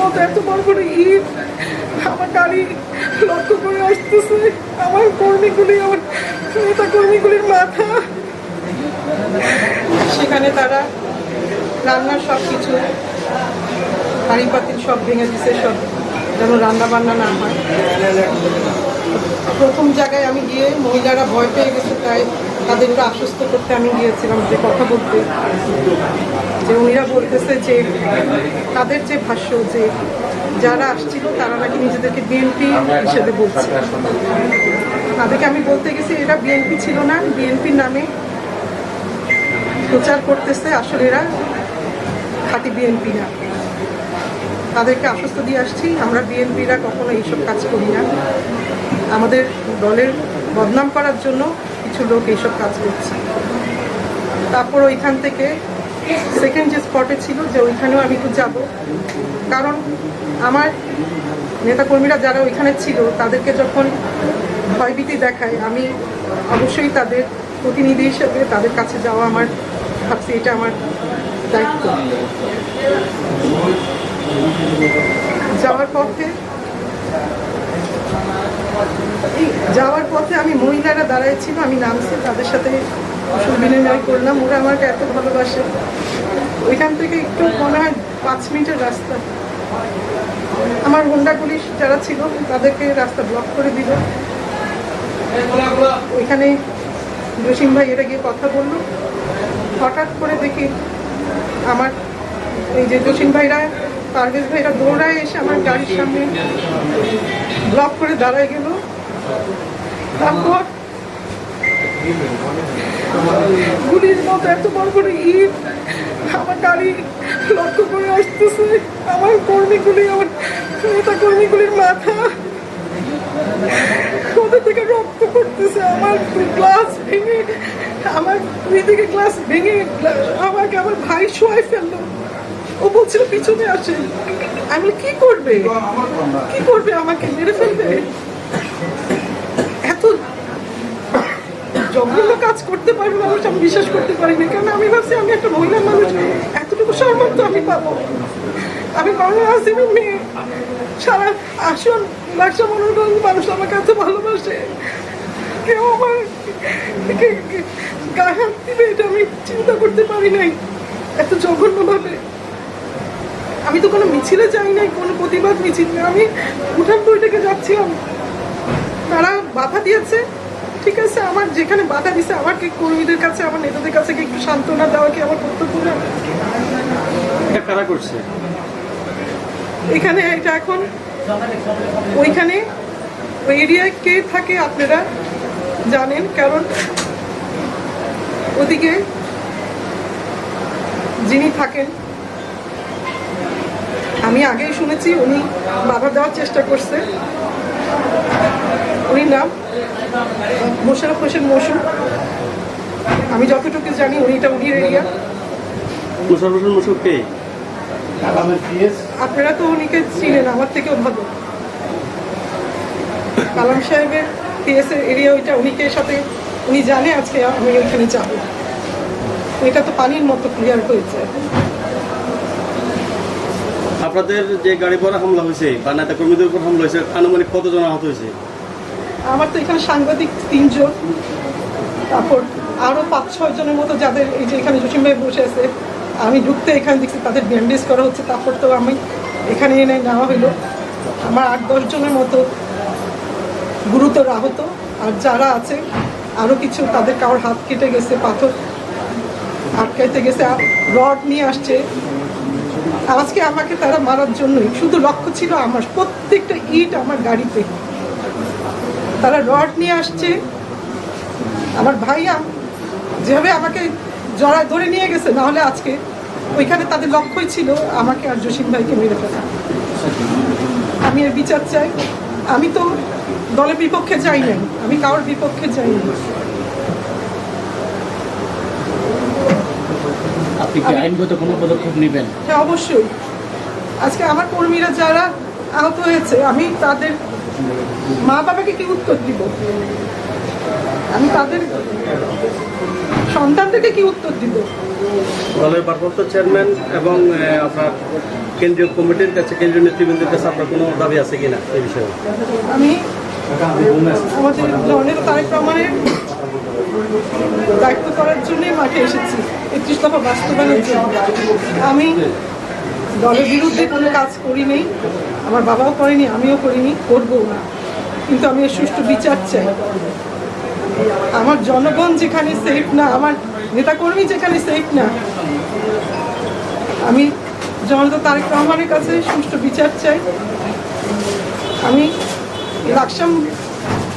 মতো এত বড় বড় ইট আমার গাড়ি লক্ষ্য করে আসতেছে। আমার কর্মীগুলি, আমার নেতা কর্মীগুলির মাথা। সেখানে তারা রান্নার সব কিছু হাঁড়ি পাতিল সব ভেঙে দিছে, সব যেন রান্না বান্না না হয়। প্রথম জায়গায় আমি গিয়ে মহিলারা ভয় পেয়ে গেছে, তাই তাদেরকে আশ্বস্ত করতে আমি গিয়েছিলাম যে কথা বলতে। যে উনিরা বলতেছে যে তাদের যে ভাষ্য যে যারা আসছিল, তারা নাকি নিজেদেরকে বিএনপি হিসেবে বলছে। তাদেরকে আমি বলতে গেছি, এরা বিএনপি ছিল না বিএনপির নামে প্রচার করতেছে, আসলে এরা খাঁটি বিএনপি না। তাদেরকে আশ্বস্ত দিয়ে আসছি, আমরা বিএনপিরা কখনো এইসব কাজ করি না। আমাদের দলের বদনাম করার জন্য কিছু লোক এইসব কাজ করছে। তারপর ওইখান থেকে সেকেন্ড যে স্পটে ছিল যে ওইখানেও আমি একটু যাব। কারণ আমার নেতাকর্মীরা যারা ওইখানে ছিল, তাদেরকে যখন ভয়ভীতি দেখায়, আমি অবশ্যই তাদের প্রতিনিধি হিসেবে তাদের কাছে যাওয়া আমার ভাবছি, এটা আমার দায়িত্ব। যাওয়ার পথে যাওয়ার পথে আমি মহিলারা দাঁড়াইছিল, আমি নামছি, তাদের সাথে বিনিময় করলাম। ওরা আমাকে এত ভালোবাসে। ওইখান থেকে একটু মনে হয় পাঁচ মিনিটের রাস্তা। আমার হোন্ডা পুলিশ যারা ছিল, তাদেরকে রাস্তা ব্লক করে দিল। ওইখানে জসিম ভাই এরা গিয়ে কথা বলল। হঠাৎ করে দেখি আমার এই যে জসিম ভাইরা, পারভেজ ভাইরা দৌড়ায় এসে আমার গাড়ির সামনে ব্লক করে দাঁড়ায় গেল। তারপর গুলির মতো এত বড় বড় ইট আমার গাড়ি লক্ষ্য করে আসতেছে। আমার কর্মীগুলি, আমার নেতা কর্মীগুলির মাথা। ওদের থেকে রক্ত করতেছে আমার গ্লাস ভেঙে, আমার দুই দিকে গ্লাস ভেঙে, আমাকে আমার ভাই শোয়াই ফেলল। ও বলছিল, পিছনে আসে আমি কি করবে? কি করবে আমাকে? মেরে ফেলবে এত জঘন্য কাজ করতে পারবে মানুষ আমি বিশ্বাস করতে পারি না কারণ আমি ভাবছি আমি একটা মহিলা মানুষ, এতটুকু তো আমি পাবো। আমি বাংলা মেয়ে। সারা আসন ব্যবসা মনোরঞ্জন মানুষ আমাকে এত ভালোবাসে। কেউ আমার গায়ে হাত দিবে, এটা আমি চিন্তা করতে পারি নাই, এত জঘন্যভাবে। আমি তো কোনো মিছিলে যাই নাই, কোনো প্রতিবাদ মিছিল। আমি উঠান বইটাকে যাচ্ছিলাম। তারা বাধা দিয়েছে। ঠিক আছে আমার যেখানে বাধা দিছে আমাকে কর্মীদের কাছে আমার নেতাদের কাছে কি একটু সান্ত্বনা দেওয়া কি আমার কর্তব্য না? কারা করছে? এখানে এটা এখন ওইখানে ওই এরিয়ায় কে থাকে আপনারা জানেন কারণ ওদিকে যিনি থাকেন আমি আগেই শুনেছি উনি বাধা দেওয়ার চেষ্টা করছে। উনি নাম মোশারফ হোসেন মসু আমি যতটুকু জানি উনি এটা উনির এরিয়া মুশারফ হোসেন কে? আপনারা তো উনিকে চিনেন আমার থেকেও ভালো। কালাম সাহেবের পিএস এরিয়া ওইটা উনিকে সাথে উনি জানে আজকে আমি ওইখানে যাব। এটা তো পানির মতো ক্লিয়ার হয়েছে। আপনাদের যে গাড়ি পরে হামলা হয়েছে বা নেতা কর্মীদের উপর হামলা হয়েছে আনুমানিক কতজন আহত হয়েছে? আমার তো এখানে সাংবাদিক তিনজন, তারপর আরও পাঁচ, ছয় জনের মতো যাদের এই যে এখানে জসিম ভাই বসে আছে, আমি ঢুকতে এখানে দেখছি, তাদের ব্যান্ডেজ করা হচ্ছে, তারপর তো আমি এখানে এনে নেওয়া হলো। আমার আট, দশ জনের মতো গুরুতর আহত, আর যারা আছে আরও কিছু, তাদের কারোর হাত কেটে গেছে, পাথর আটকাইতে গেছে রড নিয়ে আসছে। আজকে আমাকে তারা মারার জন্যই, শুধু লক্ষ্য ছিল আমার, প্রত্যেকটা ইট আমার গাড়িতে। তারা রড নিয়ে আসছে। আমার ভাইয়া যেভাবে আমাকে জড়ায় ধরে নিয়ে গেছে নাহলে আজকে ওইখানে তাদের লক্ষ্যই ছিল আমাকে আর জসিম ভাইকে মেরে ফেলা। আমি এর বিচার চাই। আমি তো দলের বিপক্ষে যাই নাই। আমি কারোর বিপক্ষে যাই নাই। আপনি কি আইনগত কোনো পদক্ষেপ নেবেন? হ্যাঁ অবশ্যই। আজকে আমার কর্মীরা যারা আহত হয়েছে আমি তাদের মা বাবাকে কি উত্তর দিব? আমি তাদের সন্তানদেরকে কি উত্তর দিব? দলের ভারপ্রাপ্ত চেয়ারম্যান এবং আপনার কেন্দ্রীয় কমিটির কাছে কেন্দ্রীয় নেতৃবৃন্দের কাছে আপনার কোনো দাবি আছে কিনা এই বিষয়ে? আমি আমাদের জনের তারেক রহমানের দায়িত্ব করার জন্যই মাঠে এসেছি। একত্রিশ দফা বাস্তবায়নের জন্য। আমি দলের বিরুদ্ধে কোনো কাজ করিনি আমার বাবাও করেনি, আমিও করিনি, করবও না। কিন্তু আমি সুষ্ঠু বিচার চাই। আমার জনগণ যেখানে সেফ না, আমার নেতাকর্মী যেখানে সেফ না, আমি জনতা তারেক রহমানের কাছে সুষ্ঠু বিচার চাই। আমি লাকসাম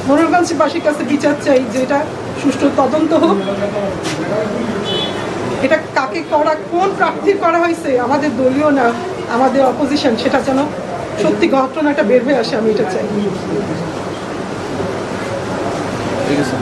মনোরগঞ্জবাসীর কাছে বিচার চাই যেটা সুষ্ঠু তদন্ত হোক। এটা কাকে করা কোন প্রার্থীর করা হয়েছে আমাদের দলীয় না আমাদের অপোজিশন সেটা যেন সত্যি ঘটনাটা বের হয়ে আসে আমি এটা চাই। ঠিক আছে